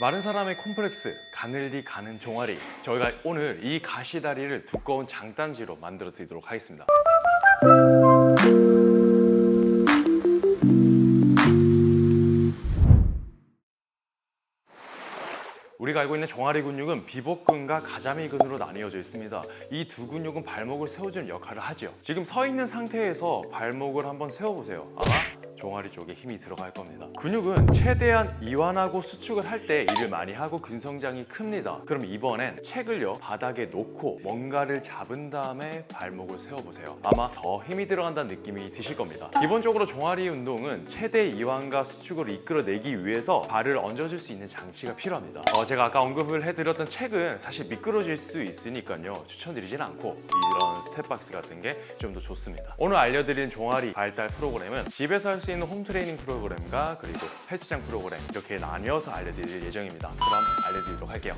마른 사람의 콤플렉스 가늘디 가는 종아리 저희가 오늘 이 가시다리를 두꺼운 장단지로 만들어 드리도록 하겠습니다 우리가 알고 있는 종아리 근육은 비복근과 가자미 근으로 나뉘어져 있습니다. 이 두 근육은 발목을 세워주는 역할을 하죠. 지금 서 있는 상태에서 발목을 한번 세워보세요. 아마 종아리 쪽에 힘이 들어갈 겁니다. 근육은 최대한 이완하고 수축을 할 때 일을 많이 하고 근성장이 큽니다. 그럼 이번엔 책을요 바닥에 놓고 뭔가를 잡은 다음에 발목을 세워보세요. 아마 더 힘이 들어간다는 느낌이 드실 겁니다. 기본적으로 종아리 운동은 최대 이완과 수축을 이끌어내기 위해서 발을 얹어줄 수 있는 장치가 필요합니다. 어, 제가 아까 언급을 해드렸던 책은 사실 미끄러질 수 있으니까요 추천드리진 않고 이런 스텝박스 같은 게 좀 더 좋습니다. 오늘 알려드린 종아리 발달 프로그램은 집에서 할 수 있는 홈 트레이닝 프로그램과 그리고 헬스장 프로그램 이렇게 나뉘어서 알려드릴 예정입니다. 그럼 알려드리도록 할게요.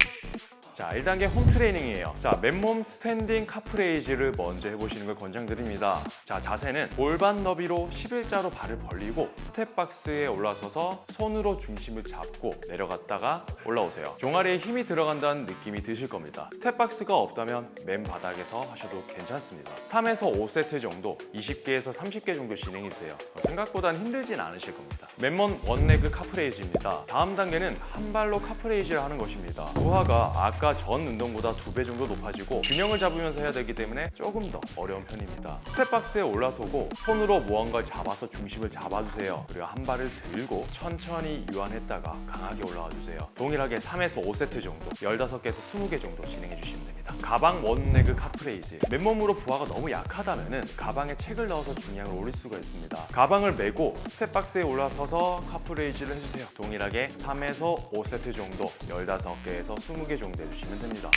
자, 1단계 홈 트레이닝이에요. 자, 맨몸 스탠딩 카프레이즈를 먼저 해보시는 걸 권장드립니다. 자, 자세는 골반 너비로 11자로 발을 벌리고 스텝박스에 올라서서 손으로 중심을 잡고 내려갔다가 올라오세요. 종아리에 힘이 들어간다는 느낌이 드실 겁니다. 스텝박스가 없다면 맨 바닥에서 하셔도 괜찮습니다. 3에서 5세트 정도, 20개에서 30개 정도 진행해주세요. 생각보단 힘들진 않으실 겁니다. 맨몸 원레그 카프레이즈입니다. 다음 단계는 한 발로 카프레이즈를 하는 것입니다. 부하가 아까 전 운동보다 두 배 정도 높아지고 균형을 잡으면서 해야 되기 때문에 조금 더 어려운 편입니다. 스텝박스에 올라서고 손으로 무언가를 잡아서 중심을 잡아주세요. 그리고 한 발을 들고 천천히 유한했다가 강하게 올라와 주세요. 동일하게 3에서 5세트 정도, 15개에서 20개 정도 진행해 주시면 됩니다. 가방 원레그 카프레이즈. 맨몸으로 부하가 너무 약하다면 가방에 책을 넣어서 중량을 올릴 수가 있습니다. 가방을 메고 스텝박스에 올라서서 카프레이즈를 해주세요. 동일하게 3에서 5세트 정도, 15개에서 20개 정도 해주시면 됩니다.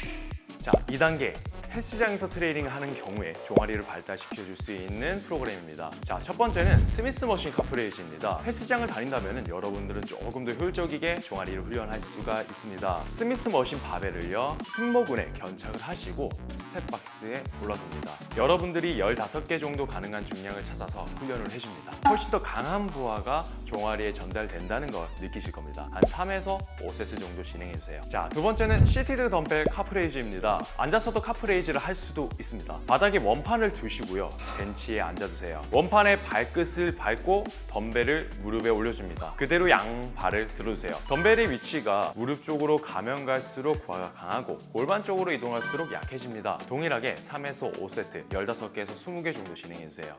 자, 2단계 헬스장에서 트레이닝을 하는 경우에 종아리를 발달시켜 줄 수 있는 프로그램입니다. 자, 첫 번째는 스미스 머신 카프레이즈입니다. 헬스장을 다닌다면 여러분들은 조금 더 효율적이게 종아리를 훈련할 수가 있습니다. 스미스 머신 바벨을요, 승모근에 견착을 하시고 스텝박스에 올라섭니다. 여러분들이 15개 정도 가능한 중량을 찾아서 훈련을 해줍니다. 훨씬 더 강한 부하가 종아리에 전달된다는 걸 느끼실 겁니다. 한 3에서 5세트 정도 진행해 주세요. 자, 두 번째는 시티드 덤벨 카프레이즈입니다. 앉아서도 카프레이 즈를 할 수도 있습니다. 바닥에 원판을 두시고요. 벤치에 앉아주세요. 원판에 발끝을 밟고 덤벨을 무릎에 올려줍니다. 그대로 양 발을 들어주세요. 덤벨의 위치가 무릎 쪽으로 가면 갈수록 부하가 강하고 골반 쪽으로 이동할수록 약해집니다. 동일하게 3에서 5세트, 15개에서 20개 정도 진행해 주세요.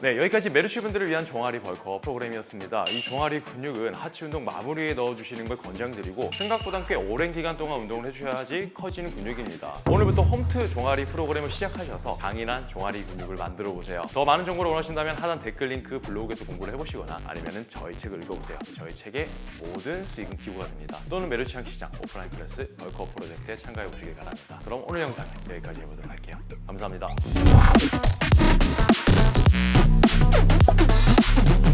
네, 여기까지 메르시 분들을 위한 종아리 벌크업 프로그램이었습니다. 이 종아리 근육은 하체 운동 마무리에 넣어주시는 걸 권장드리고 생각보다 꽤 오랜 기간 동안 운동을 해주셔야지 커지는 근육입니다. 오늘부터 홈트 종아리 프로그램을 시작하셔서 강인한 종아리 근육을 만들어 보세요. 더 많은 정보를 원하신다면 하단 댓글 링크 블로그에서 공부를 해보시거나 아니면 저희 책을 읽어보세요. 저희 책의 모든 수익은 기부가 됩니다. 또는 메르시안 시장 오프라인 클래스 벌크업 프로젝트에 참가해 보시길 바랍니다. 그럼 오늘 영상 여기까지 해보도록 할게요. 감사합니다. ハハハハ!